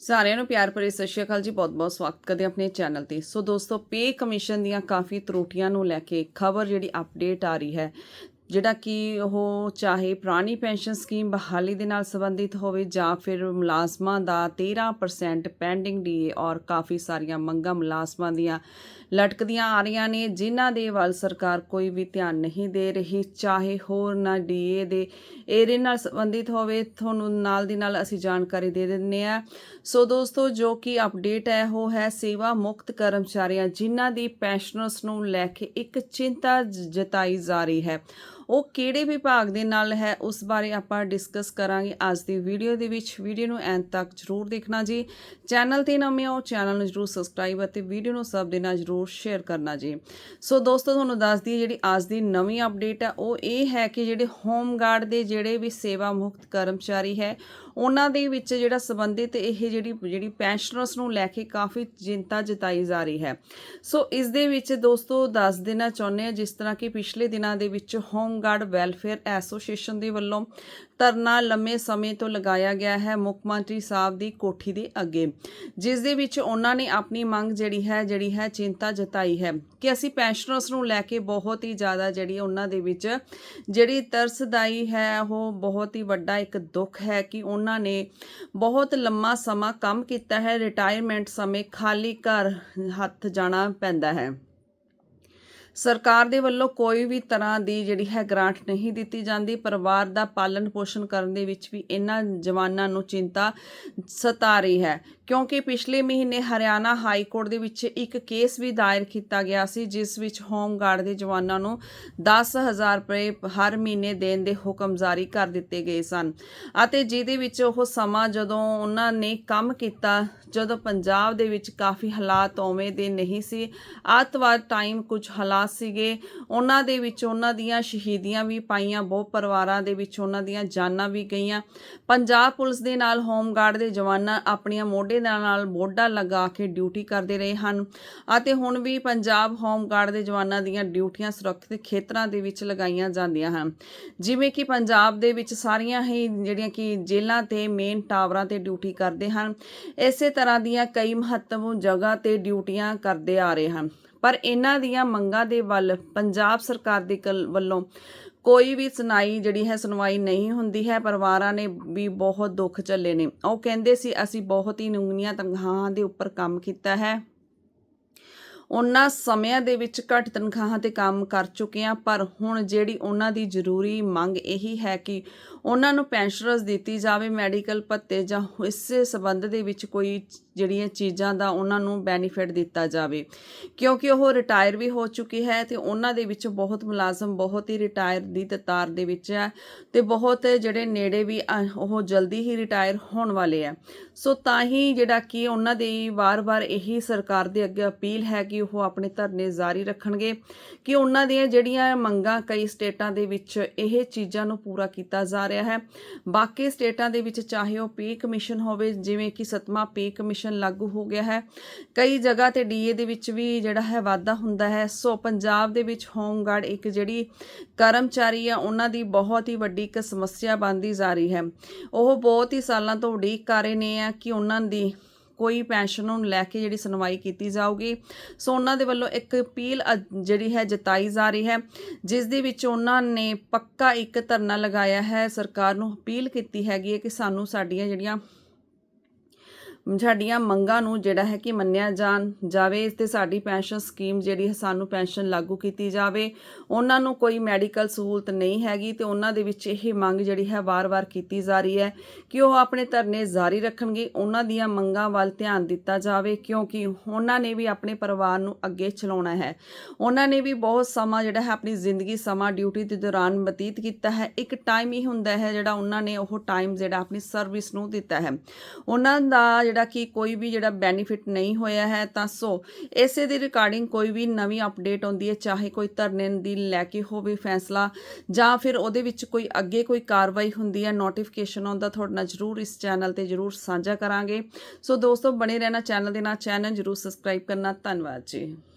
ਸਾਰਿਆਂ ਨੂੰ ਪਿਆਰ ਭਰੀ ਸਤਿ ਸ਼੍ਰੀ ਅਕਾਲ ਜੀ। ਬਹੁਤ-ਬਹੁਤ ਸਵਾਗਤ ਕਰਦੇ ਹਾਂ ਆਪਣੇ ਚੈਨਲ ਤੇ। ਸੋ ਦੋਸਤੋ, ਪੇ ਕਮਿਸ਼ਨ ਦੀਆਂ ਕਾਫੀ ਤਰੁੱਟੀਆਂ ਨੂੰ ਲੈ ਕੇ ਖਬਰ ਜਿਹੜੀ ਅਪਡੇਟ ਆ ਰਹੀ ਹੈ ਜਿਹੜਾ ਕਿ ਉਹ ਚਾਹੇ ਪੁਰਾਣੀ ਪੈਨਸ਼ਨ ਸਕੀਮ ਬਹਾਲੀ ਦੇ ਨਾਲ ਸੰਬੰਧਿਤ ਹੋਵੇ ਜਾਂ ਫਿਰ ਮੁਲਾਜ਼ਮਾਂ ਦਾ 13% ਪੈਂਡਿੰਗ ਡੀਏ ਔਰ ਕਾਫੀ ਸਾਰੀਆਂ ਮੰਗਾਂ ਮੁਲਾਜ਼ਮਾਂ ਦੀਆਂ ਲਟਕਦੀਆਂ ਆ ਰਹੀਆਂ ਨੇ, ਜਿਨ੍ਹਾਂ ਦੇ ਵੱਲ ਸਰਕਾਰ ਕੋਈ ਵੀ ਧਿਆਨ ਨਹੀਂ ਦੇ ਰਹੀ। ਚਾਹੇ ਹੋਰ ਨਾ ਡੀਏ ਦੇ ਏਰੇ ਨਾਲ ਸੰਬੰਧਿਤ ਹੋਵੇ, ਤੁਹਾਨੂੰ ਨਾਲ ਦੀ ਨਾਲ ਅਸੀਂ ਜਾਣਕਾਰੀ ਦੇ ਦਿੰਨੇ ਆ ਸੋ ਦੋਸਤੋ, ਜੋ ਕਿ ਅਪਡੇਟ ਹੈ, ਉਹ ਹੈ ਸੇਵਾ ਮੁਕਤ ਕਰਮਚਾਰੀਆਂ, ਜਿਨ੍ਹਾਂ ਦੀ ਪੈਨਸ਼ਨਰਸ ਨੂੰ ਲੈ ਕੇ ਇੱਕ ਚਿੰਤਾ ਜਤਾਈ ਜਾ ਰਹੀ ਹੈ। ਉਹ ਕਿਹੜੇ ਵਿਭਾਗ ਦੇ ਨਾਲ ਹੈ, ਉਸ ਬਾਰੇ ਆਪਾਂ ਡਿਸਕਸ ਕਰਾਂਗੇ ਅੱਜ ਦੀ ਵੀਡੀਓ ਦੇ ਵਿੱਚ। ਵੀਡੀਓ ਨੂੰ ਐਂਡ ਤੱਕ ਜਰੂਰ ਦੇਖਣਾ ਜੀ। ਚੈਨਲ ਤੇ ਨਵੇਂ ਹੋ ਚੈਨਲ ਨੂੰ ਜਰੂਰ ਸਬਸਕ੍ਰਾਈਬ ਅਤੇ ਵੀਡੀਓ ਨੂੰ ਸਭ ਦੇ ਨਾਲ ਜਰੂਰ ਸ਼ੇਅਰ ਕਰਨਾ ਜੀ। ਸੋ ਦੋਸਤੋ, ਤੁਹਾਨੂੰ ਦੱਸ ਦਈਏ, ਜਿਹੜੀ ਅੱਜ ਦੀ ਨਵੀਂ ਅਪਡੇਟ ਹੈ ਉਹ ਇਹ ਹੈ ਕਿ ਜਿਹੜੇ ਹੋਮ ਗਾਰਡ ਦੇ ਜਿਹੜੇ ਵੀ ਸੇਵਾ ਮੁਕਤ ਕਰਮਚਾਰੀ ਹੈ, ਉਹਨਾਂ ਦੇ ਵਿੱਚ ਜਿਹੜਾ ਸੰਬੰਧਿਤ ਇਹ ਜਿਹੜੀ ਜਿਹੜੀ ਪੈਨਸ਼ਨਰਸ ਨੂੰ ਲੈ ਕੇ ਕਾਫੀ ਚਿੰਤਾ ਜਤਾਈ ਜਾ ਰਹੀ ਹੈ। ਸੋ ਇਸ ਦੇ ਵਿੱਚ ਦੋਸਤੋ, ਦੱਸ ਦੇਣਾ ਚਾਹੁੰਦੇ ਆ ਜਿਸ ਤਰ੍ਹਾਂ ਕਿ ਪਿਛਲੇ ਦਿਨਾਂ ਦੇ ਵਿੱਚ ਹੋਮ ਗਾਰਡ ਵੈਲਫੇਅਰ ਐਸੋਸੀਏਸ਼ਨ ਦੇ ਵੱਲੋਂ ਧਰਨਾ ਲੰਮੇ ਸਮੇਂ ਤੋਂ ਲਗਾਇਆ ਗਿਆ ਹੈ ਮੁੱਖ ਮੰਤਰੀ ਸਾਹਿਬ ਦੀ ਕੋਠੀ ਦੇ ਅੱਗੇ। ਜਿਸ ਦੇ ਵਿੱਚ ਉਹਨਾਂ ਨੇ ਆਪਣੀ ਮੰਗ ਜਿਹੜੀ ਹੈ ਜਿਹੜੀ ਹੈ ਚਿੰਤਾ ਜਤਾਈ ਹੈ ਕਿ ਅਸੀਂ ਪੈਨਸ਼ਨਰਸ ਨੂੰ ਲੈ ਕੇ ਬਹੁਤ ਹੀ ਜ਼ਿਆਦਾ ਜਿਹੜੀ ਉਹਨਾਂ ਦੇ ਵਿੱਚ ਜਿਹੜੀ ਤਰਸਦਾਈ ਹੈ, ਉਹ ਬਹੁਤ ਹੀ ਵੱਡਾ ਇੱਕ ਦੁੱਖ ਹੈ ਕਿ ਉਹਨਾਂ ਨੇ ਬਹੁਤ ਲੰਮਾ ਸਮਾਂ ਕੰਮ ਕੀਤਾ ਹੈ ਰਿਟਾਇਰਮੈਂਟ ਸਮੇਂ ਖਾਲੀ ਘਰ ਹੱਥ ਜਾਣਾ ਪੈਂਦਾ ਹੈ। ਸਰਕਾਰ ਦੇ ਵੱਲੋਂ ਕੋਈ ਵੀ ਤਰ੍ਹਾਂ ਦੀ ਜਿਹੜੀ ਹੈ ਗ੍ਰਾਂਟ ਨਹੀਂ ਦਿੱਤੀ ਜਾਂਦੀ। ਪਰਿਵਾਰ ਦਾ ਪਾਲਣ ਪੋਸ਼ਣ ਕਰਨ ਦੇ ਵਿੱਚ ਵੀ ਇਹਨਾਂ ਜਵਾਨਾਂ ਨੂੰ ਚਿੰਤਾ ਸਤਾ ਰਹੀ ਹੈ। ਕਿਉਂਕਿ ਪਿਛਲੇ ਮਹੀਨੇ ਹਰਿਆਣਾ ਹਾਈ ਕੋਰਟ ਦੇ ਵਿੱਚ ਇੱਕ ਕੇਸ ਵੀ ਦਾਇਰ ਕੀਤਾ ਗਿਆ ਸੀ, ਜਿਸ ਵਿੱਚ ਹੋਮ ਗਾਰਡ ਦੇ ਜਵਾਨਾਂ ਨੂੰ 10000 ਰੁਪਏ ਹਰ ਮਹੀਨੇ ਦੇਣ ਦੇ ਹੁਕਮ ਜਾਰੀ ਕਰ ਦਿੱਤੇ ਗਏ ਸਨ। ਅਤੇ ਜਿਹਦੇ ਵਿੱਚ ਉਹ ਸਮਾਂ ਜਦੋਂ ਉਹਨਾਂ ਨੇ ਕੰਮ ਕੀਤਾ, ਜਦੋਂ ਪੰਜਾਬ ਦੇ ਵਿੱਚ ਕਾਫੀ ਹਾਲਾਤ ਉਵੇਂ ਦੇ ਨਹੀਂ ਸੀ। ਅੱਤਵਾਦ ਟਾਈਮ ਕੁਝ ਹਾਲਾਤ ਸੀਗੇ। ਉਹਨਾਂ ਦੇ ਵਿੱਚ ਉਹਨਾਂ ਦੀਆਂ ਸ਼ਹੀਦੀਆਂ ਵੀ ਪਾਈਆਂ, ਬਹੁਤ ਪਰਿਵਾਰਾਂ ਦੇ ਵਿੱਚ ਉਹਨਾਂ ਦੀਆਂ ਜਾਨਾਂ ਵੀ ਗਈਆਂ। ਪੰਜਾਬ ਪੁਲਿਸ ਦੇ ਨਾਲ ਹੋਮਗਾਰਡ ਦੇ ਜਵਾਨਾਂ ਆਪਣੀਆਂ ਮੋਢੇ ਨਾਲ ਮੋਢਾ ਲਗਾ ਕੇ ਡਿਊਟੀ ਕਰਦੇ ਰਹੇ ਹਨ ਅਤੇ ਹੁਣ ਵੀ ਪੰਜਾਬ ਹੋਮਗਾਰਡ ਦੇ ਜਵਾਨਾਂ ਦੀਆਂ ਡਿਊਟੀਆਂ ਸੁਰੱਖਿਅਤ ਖੇਤਰਾਂ ਦੇ ਵਿੱਚ ਲਗਾਈਆਂ ਜਾਂਦੀਆਂ ਹਨ। ਜਿਵੇਂ ਕਿ ਪੰਜਾਬ ਦੇ ਵਿੱਚ ਸਾਰੀਆਂ ਹੀ ਜਿਹੜੀਆਂ ਕਿ ਜੇਲ੍ਹਾਂ ਤੇ ਮੇਨ ਟਾਵਰਾਂ ਤੇ ਡਿਊਟੀ ਕਰਦੇ ਹਨ, ਇਸੇ ਤਰ੍ਹਾਂ ਦੀਆਂ ਕਈ ਮਹੱਤਵਪੂਰਨ ਜਗ੍ਹਾ ਤੇ ਡਿਊਟੀਆਂ ਕਰਦੇ ਆ ਰਹੇ ਹਨ। ਪਰ ਇਹਨਾਂ ਦੀਆਂ ਮੰਗਾਂ ਦੇ ਵੱਲ ਪੰਜਾਬ ਸਰਕਾਰ ਦੇ ਕਲ- ਵੱਲੋਂ ਕੋਈ ਵੀ ਸੁਣਾਈ ਜਿਹੜੀ ਹੈ, ਸੁਣਵਾਈ ਨਹੀਂ ਹੁੰਦੀ ਹੈ। ਪਰਿਵਾਰਾਂ ਨੇ ਵੀ ਬਹੁਤ ਦੁੱਖ ਝੱਲੇ ਨੇ। ਉਹ ਕਹਿੰਦੇ ਸੀ, ਅਸੀਂ ਬਹੁਤ ਹੀ ਨੂੰਗੀਆਂ ਤਨਖਾਹਾਂ ਦੇ ਉੱਪਰ ਕੰਮ ਕੀਤਾ ਹੈ। ਉਹਨਾਂ ਸਮਿਆਂ ਦੇ ਵਿੱਚ ਘੱਟ ਤਨਖਾਹਾਂ ਤੇ ਕੰਮ ਕਰ ਚੁੱਕੇ ਆ ਪਰ ਹੁਣ ਜਿਹੜੀ ਉਹਨਾਂ ਦੀ ਜ਼ਰੂਰੀ ਮੰਗ ਇਹੀ ਹੈ ਕਿ ਉਹਨਾਂ ਨੂੰ ਪੈਨਸ਼ਨਰਸ ਦਿੱਤੀ ਜਾਵੇ, ਮੈਡੀਕਲ ਭੱਤੇ ਜਾਂ ਇਸੇ ਸਬੰਧ ਦੇ ਵਿੱਚ ਕੋਈ ਜਿਹੜੀਆਂ ਚੀਜ਼ਾਂ ਦਾ ਉਹਨਾਂ ਨੂੰ ਬੈਨੀਫਿਟ ਦਿੱਤਾ ਜਾਵੇ। ਕਿਉਂਕਿ ਉਹ ਰਿਟਾਇਰ ਵੀ ਹੋ ਚੁੱਕੀ ਹੈ ਤੇ ਉਹਨਾਂ ਦੇ ਵਿੱਚ ਬਹੁਤ ਮੁਲਾਜ਼ਮ ਬਹੁਤ ਹੀ ਰਿਟਾਇਰ ਦੀ ਤਤਾਰ ਦੇ ਵਿੱਚ ਹੈ ਤੇ ਬਹੁਤ ਜਿਹੜੇ ਨੇੜੇ ਵੀ ਉਹ ਜਲਦੀ ਹੀ ਰਿਟਾਇਰ ਹੋਣ ਵਾਲੇ ਆ ਸੋ ਤਾਂ ਹੀ ਜਿਹੜਾ ਕਿ ਉਹਨਾਂ ਦੀ ਵਾਰ-ਵਾਰ ਇਹੀ ਸਰਕਾਰ ਦੇ ਅੱਗੇ ਅਪੀਲ ਹੈ ਕਿ ਉਹ ਆਪਣੇ ਧਰਨੇ ਜਾਰੀ ਰੱਖਣਗੇ ਕਿ ਉਹਨਾਂ ਦੀਆਂ ਜਿਹੜੀਆਂ ਮੰਗਾਂ ਕਈ ਸਟੇਟਾਂ ਦੇ ਵਿੱਚ ਇਹ ਚੀਜ਼ਾਂ ਨੂੰ ਪੂਰਾ ਕੀਤਾ ਜਾ ਰਿਹਾ ਹੈ। ਬਾਕੀ ਸਟੇਟਾਂ ਦੇ ਵਿੱਚ ਚਾਹੇ ਉਹ ਪੇ ਕਮਿਸ਼ਨ ਹੋਵੇ, ਜਿਵੇਂ ਕਿ ਸਤਮਾ ਪੇ ਕਮਿਸ਼ਨ ਲਾਗੂ ਹੋ ਗਿਆ ਹੈ। ਕਈ ਜਗ੍ਹਾ ਤੇ ਡੀਏ ਦੇ ਵਿੱਚ ਵੀ ਜਿਹੜਾ ਹੈ ਵਾਧਾ ਹੁੰਦਾ ਹੈ। ਸੋ ਪੰਜਾਬ ਦੇ ਵਿੱਚ ਹੋਮ ਗਾਰਡ ਇੱਕ ਜਿਹੜੀ ਕਰਮਚਾਰੀ ਆ, ਉਹਨਾਂ ਦੀ ਬਹੁਤ ਹੀ ਵੱਡੀ ਇੱਕ ਸਮੱਸਿਆ ਬਣਦੀ ਜਾ ਰਹੀ ਹੈ। ਉਹ ਬਹੁਤ ਹੀ ਸਾਲਾਂ ਤੋਂ ਉਡੀਕ ਕਰ ਰਹੇ ਨੇ ਆ ਕਿ ਉਹਨਾਂ ਦੀ ਕੋਈ ਪੈਨਸ਼ਨ ਨੂੰ ਲੈ ਕੇ ਜਿਹੜੀ ਸੁਣਵਾਈ ਕੀਤੀ ਜਾਊਗੀ। ਸੋ ਉਹਨਾਂ ਦੇ ਵੱਲੋਂ ਇੱਕ ਅਪੀਲ ਅ- ਜਿਹੜੀ ਹੈ ਜਤਾਈ ਜਾ ਰਹੀ ਹੈ, ਜਿਸ ਦੇ ਵਿੱਚ ਉਹਨਾਂ ਨੇ ਪੱਕਾ ਇੱਕ ਧਰਨਾ ਲਗਾਇਆ ਹੈ। ਸਰਕਾਰ ਨੂੰ ਅਪੀਲ ਕੀਤੀ ਹੈਗੀ ਹੈ ਕਿ ਸਾਨੂੰ ਸਾਡੀਆਂ ਜਿਹੜੀਆਂ ਸਾਡੀਆਂ ਮੰਗਾਂ ਨੂੰ ਜਿਹੜਾ ਹੈ ਕਿ ਮੰਨਿਆ ਜਾਣ ਜਾਵੇ ਤੇ ਸਾਡੀ ਪੈਨਸ਼ਨ ਸਕੀਮ ਜਿਹੜੀ ਹੈ ਸਾਨੂੰ ਪੈਨਸ਼ਨ ਲਾਗੂ ਕੀਤੀ ਜਾਵੇ। ਉਹਨਾਂ ਨੂੰ ਕੋਈ ਮੈਡੀਕਲ ਸਹੂਲਤ ਨਹੀਂ ਹੈਗੀ ਤੇ ਉਹਨਾਂ ਦੇ ਵਿੱਚ ਇਹ ਮੰਗ ਜਿਹੜੀ ਹੈ ਵਾਰ-ਵਾਰ ਕੀਤੀ ਜਾ ਰਹੀ ਹੈ ਕਿ ਉਹ ਆਪਣੇ ਧਰਨੇ ਜਾਰੀ ਰੱਖਣਗੇ। ਉਹਨਾਂ ਦੀਆਂ ਮੰਗਾਂ ਵੱਲ ਧਿਆਨ ਦਿੱਤਾ ਜਾਵੇ ਕਿਉਂਕਿ ਉਹਨਾਂ ਨੇ ਵੀ ਆਪਣੇ ਪਰਿਵਾਰ ਨੂੰ ਅੱਗੇ ਚਲਾਉਣਾ ਹੈ। ਉਹਨਾਂ ਨੇ ਵੀ ਬਹੁਤ ਸਮਾਂ ਜਿਹੜਾ ਹੈ ਆਪਣੀ ਜ਼ਿੰਦਗੀ ਸਮਾਂ ਡਿਊਟੀ ਦੇ ਦੌਰਾਨ ਬਤੀਤ ਕੀਤਾ ਹੈ। ਇੱਕ ਟਾਈਮ ਹੀ ਹੁੰਦਾ ਹੈ ਜਿਹੜਾ ਉਹਨਾਂ ਨੇ ਉਹ ਟਾਈਮ ਜਿਹੜਾ ਆਪਣੀ ਸਰਵਿਸ ਨੂੰ ਦਿੱਤਾ ਹੈ। ਉਹਨਾਂ ਦਾ ਜਿਹੜਾ ਜਿਹੜਾ ਕਿ ਕੋਈ ਵੀ ਜਿਹੜਾ ਬੈਨੀਫਿਟ ਨਹੀਂ ਹੋਇਆ ਹੈ, ਤਾਂ ਸੋ ਇਸੇ ਦੇ ਰਿਕਾਰਡਿੰਗ ਕੋਈ ਵੀ ਨਵੀਂ ਅਪਡੇਟ ਆਉਂਦੀ ਹੈ, ਚਾਹੇ ਕੋਈ ਧਰਨੇ ਦੀ ਲੈ ਕੇ ਹੋਵੇ ਫੈਸਲਾ ਜਾਂ ਫਿਰ ਉਹਦੇ ਵਿੱਚ ਕੋਈ ਅੱਗੇ ਕੋਈ ਕਾਰਵਾਈ ਹੁੰਦੀ ਹੈ ਨੋਟੀਫਿਕੇਸ਼ਨ ਆਉਂਦਾ, ਤੁਹਾਡੇ ਨਾਲ ਜਰੂਰ ਇਸ ਚੈਨਲ ਤੇ ਜਰੂਰ ਸਾਂਝਾ ਕਰਾਂਗੇ। ਸੋ ਦੋਸਤੋ, ਬਣੇ ਰਹਿਣਾ ਚੈਨਲ ਦੇ ਨਾਲ ਚੈਨਲ ਜਰੂਰ ਸਬਸਕ੍ਰਾਈਬ ਕਰਨਾ। ਧੰਨਵਾਦ ਜੀ।